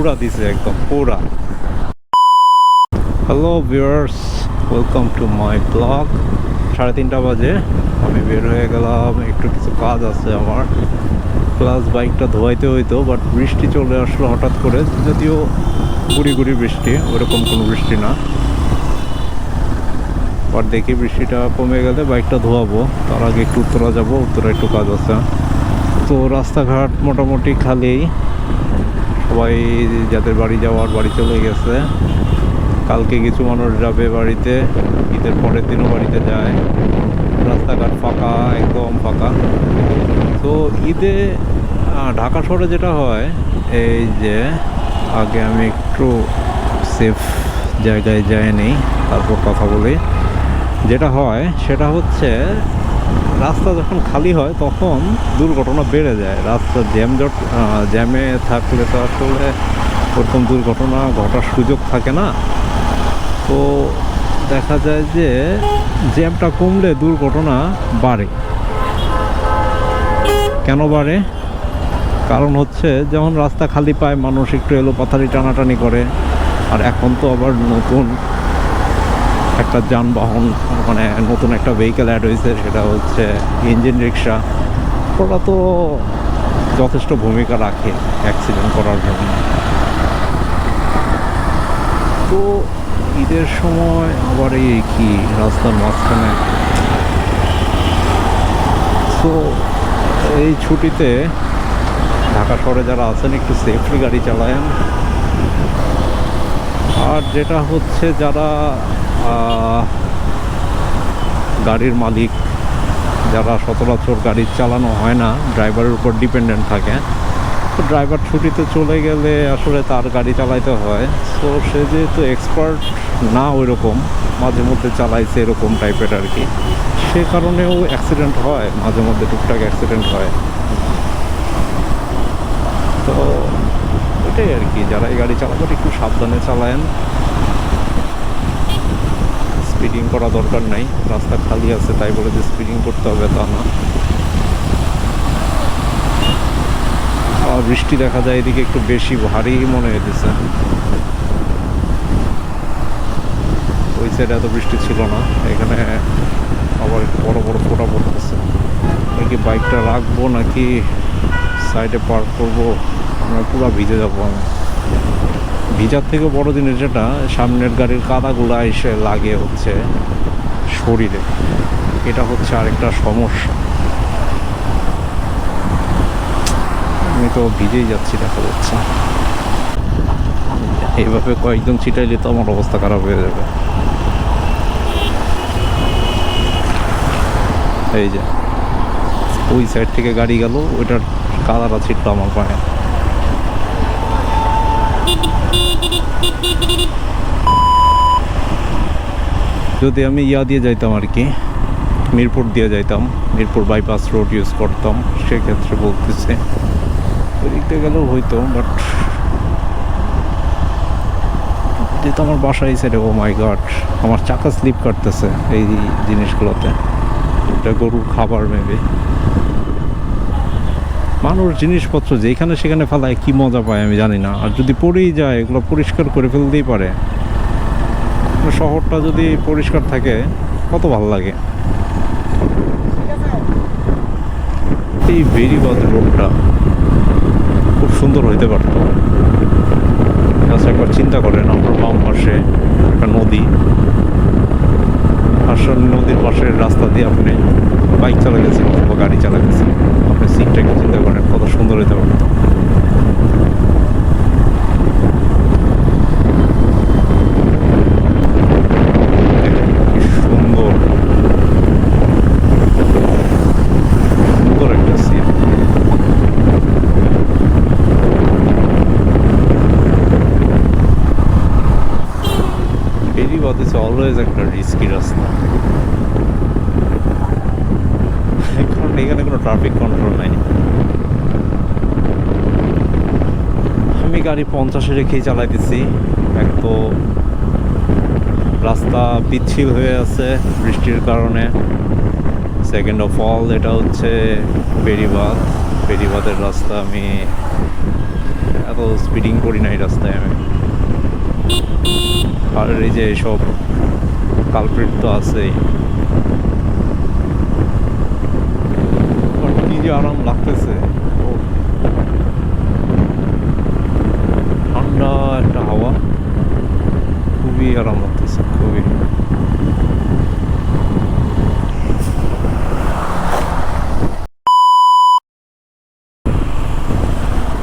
পুরা দিছে একদম, পুরা। Hello viewers welcome to my blog সাড়ে তিনটা বাজে, আমি বের হয়ে গেলাম, একটু কিছু কাজ আছে আমার। প্লাস বাইকটা ধোয়াইতে হইতো বাট বৃষ্টি চলে আসলো হঠাৎ করে, যদিও গুড়ি গুড়ি বৃষ্টি, ওরকম কোনো বৃষ্টি না। বাট দেখি বৃষ্টিটা কমে গেলে বাইকটা ধোয়াবো, তার আগে একটু উত্তরা যাব উত্তরা একটু কাজ আছে। তো রাস্তাঘাট মোটামুটি খালি। সবাই যাদের বাড়ি যাওয়ার বাড়ি চলে গেছে। কালকে কিছু মানুষ যাবে বাড়িতে, ঈদের পরের দিনও বাড়িতে যায়। রাস্তাঘাট ফাঁকা, একদম ফাঁকা। তো ঈদে ঢাকা শহরে যেটা হয়, এই যে, আগে আমি একটু সেফ জায়গায় যাই তারপর কথা বলি। যেটা হয়, সেটা হচ্ছে রাস্তা যখন খালি হয়, তখন দুর্ঘটনা বেড়ে যায়। রাস্তা জ্যাম জট জ্যামে থাকলে তো আসলে ওরকম দুর্ঘটনা ঘটার সুযোগ থাকে না। তো দেখা যায় যে জ্যামটা কমলে দুর্ঘটনা বাড়ে। কেন বাড়ে? কারণ হচ্ছে যখন রাস্তা খালি পায়, মানুষ একটু এলো পাথারি টানাটানি করে। আর এখন তো আবার নতুন একটা যানবাহন মানে নতুন একটা ভেহিকেল অ্যাড হয়েছে, সেটা হচ্ছে ইঞ্জিন রিক্সা ওরা তো যথেষ্ট ভূমিকা রাখে অ্যাক্সিডেন্ট করার জন্য। তো ঈদের সময় আবার এই কি রাস্তার মাঝখানে। তো এই ছুটিতে ঢাকা শহরে যারা আছেন, একটু সেফলি গাড়ি চালায়েন। আর যেটা হচ্ছে, যারা গাড়ির মালিক যারা সচরাচর গাড়ি চালানো হয় না, ড্রাইভারের উপর ডিপেন্ডেন্ট থাকে। তো ড্রাইভার ছুটিতে চলে গেলে আসলে তার গাড়ি চালাইতে হয়। তো সে যেহেতু এক্সপার্ট, না ওই রকম মাঝে মধ্যে চালাইছে এরকম টাইপের আর কি। সে কারণেও অ্যাক্সিডেন্ট হয়, মাঝে মধ্যে টুকটাক অ্যাক্সিডেন্ট হয়। তো এটাই আর কি, যারা এই গাড়ি চালাবেন, একটু সাবধানে চালায়েন। স্পিডিং করা দরকার নাই, রাস্তা খালি আছে, তাই বলে যে স্পিডিং করতে হবে তা না। বৃষ্টি দেখা যায়, এদিকে একটু বেশি ভারী মনে হইতেছে। ওই সাইডে এত বৃষ্টি ছিল না, এখানে আবার বড় বড় ফোটা পড়তেছে। নাকি বাইকটা রাখব নাকি সাইডে পার্ক করব, আমরা পুরো ভিজে যাব আমি। ভিজার থেকে বড় জিনিস যেটা, সামনের গাড়ির কাদাগুলো এসে লাগে হচ্ছে শরীরে। এটা হচ্ছে আরেকটা সমস্যা। আমি তো ভিজেই যাচ্ছি, দেখা যাচ্ছে। এইভাবে কয়েকজন ছিটাইলে তো আমার অবস্থা খারাপ হয়ে যাবে। এই যে, ওই সাইড থেকে গাড়ি গেল, ওইটার কাদাটা ছিটলো আমার পায়ে। যদি আমি ইয়া দিয়ে যাইতাম আর কি, মিরপুর দিয়ে যাইতাম, মিরপুর বাইপাস রোড ইউজ করতাম, সেক্ষেত্রে বলতেছে ওই দিক গেলেও হইতো বাট যেহেতু আমার বাসা এই ও মাই গড আমার চাকা স্লিপ কাটতেছে এই জিনিসগুলোতে। এটা গরুর খাবার মেবে মানুষ জিনিসপত্র যেখানে সেখানে ফেলায় কি মজা পায় আমি জানি না। আর যদি পড়েই যায়, এগুলো পরিষ্কার করে ফেলতেই পারে। শহরটা যদি পরিষ্কার থাকে, কত ভালো লাগে। এই বেরিবাদ রোডটা খুব সুন্দর হইতে পারত। একবার চিন্তা করেন আপনার বাম পাশে একটা নদী আসলে নদীর পাশের রাস্তা দিয়ে আপনি বাইক চালা গেছেন গাড়ি চালা গেছেন আপনি একটু চিন্তা করেন, কত সুন্দর হতে পারত কি সুন্দর সুন্দর একটা সিন বেরিবাদ ইজ অলওয়েজ একটা রিস্কি রাস্তা কারণ এখানে কোনো ট্রাফিক কন্ট্রোল নাই। আমি গাড়ি পঞ্চাশে রেখেই চালাইতেছি এক তো রাস্তা পিচ্ছিল হয়ে আছে বৃষ্টির কারণে। সেকেন্ড অফ অল এটা হচ্ছে বেরিবাদ বেরিবাদের রাস্তা আমি এত স্পিডিং করি না এই রাস্তায় আমি। আর এই যে সব কালপ্রিট তো আছেই But কি যে আরাম লাগতেছে। ঠান্ডা একটা হাওয়া। খুবই আরাম লাগতেছে, খুবই।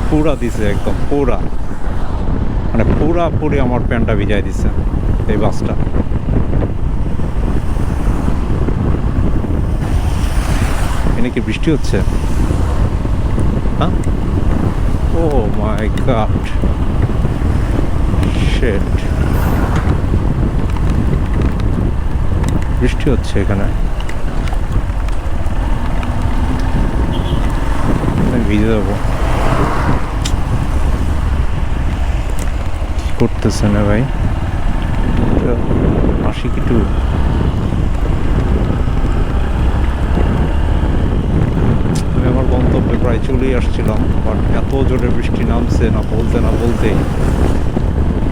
পুরা দিছে একদম, পুরা। মানে পুরা পুরি আমার প্যান্টটা ভিজাই দিছে, এই বাসটা। এখানে কি বৃষ্টি হচ্ছে? হ্যাঁ ও মাই গড শেট বৃষ্টি হচ্ছে এখানে। ভিজে যাব। করতেছে না ভাই? মাসিক একটু আমি আমার গন্তব্যে প্রায় চলেই আসছিলাম বাট এত জোরে বৃষ্টি নামছে না বলতে না বলতে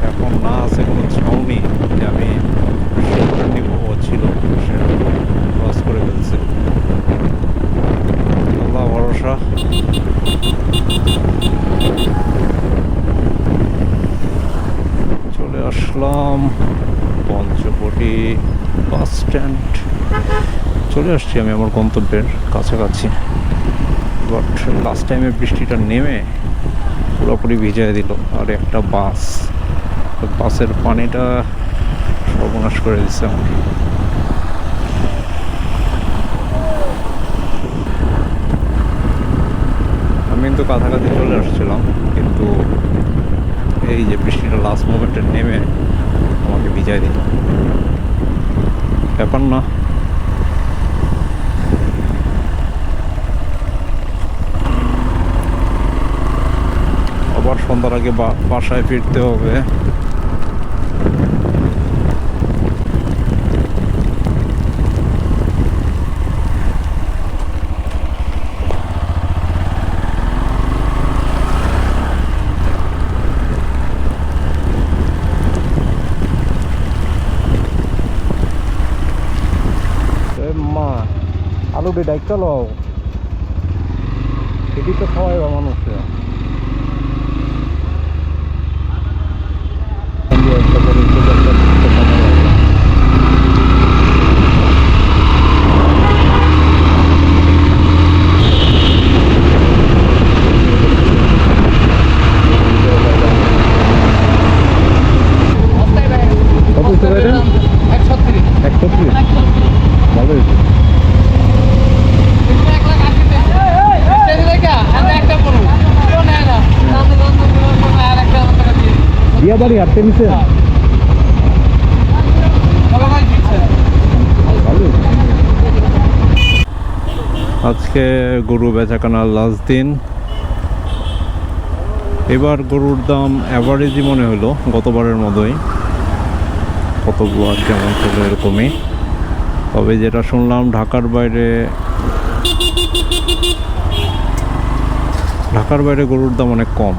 এখন না আছে কোনো ছাউনি যে আমি নিব ছিল ক্রস করে ফেলছে। আল্লাহ ভরসা। চলে আসলাম পঞ্চবটি বাস স্ট্যান্ড চলে আসছি আমি আমার গন্তব্যের কাছাকাছি। বাট লাস্ট টাইমে বৃষ্টিটা নেমে পুরোপুরি ভিজিয়ে দিল। আর একটা বাস। বাসের পানিটা সর্বনাশ করে দিচ্ছে আমার আমি কিন্তু কাছাকাছি চলে আসছিলাম, কিন্তু এই যে বৃষ্টিটা লাস্ট মোমেন্টে নেমে আমাকে ভিজাই দিল। ব্যাপার না। আবার সন্ধ্যার আগে বাসায় ফিরতে হবে। মা আলু লও। এটি তো খাওয়াই বা মানুষে কত হচ্ছে ভাই এটা? একশো ত্রিশ ভালো হয়েছে আজকে গরু বেচা কেনার লাস্ট দিন। এবার গরুর দাম অ্যাভারেজই মনে হলো, গতবারের মতোই। কতবার যেমন ছিল এরকমই। তবে যেটা শুনলাম, ঢাকার বাইরে ঢাকার বাইরে গরুর দাম অনেক কম।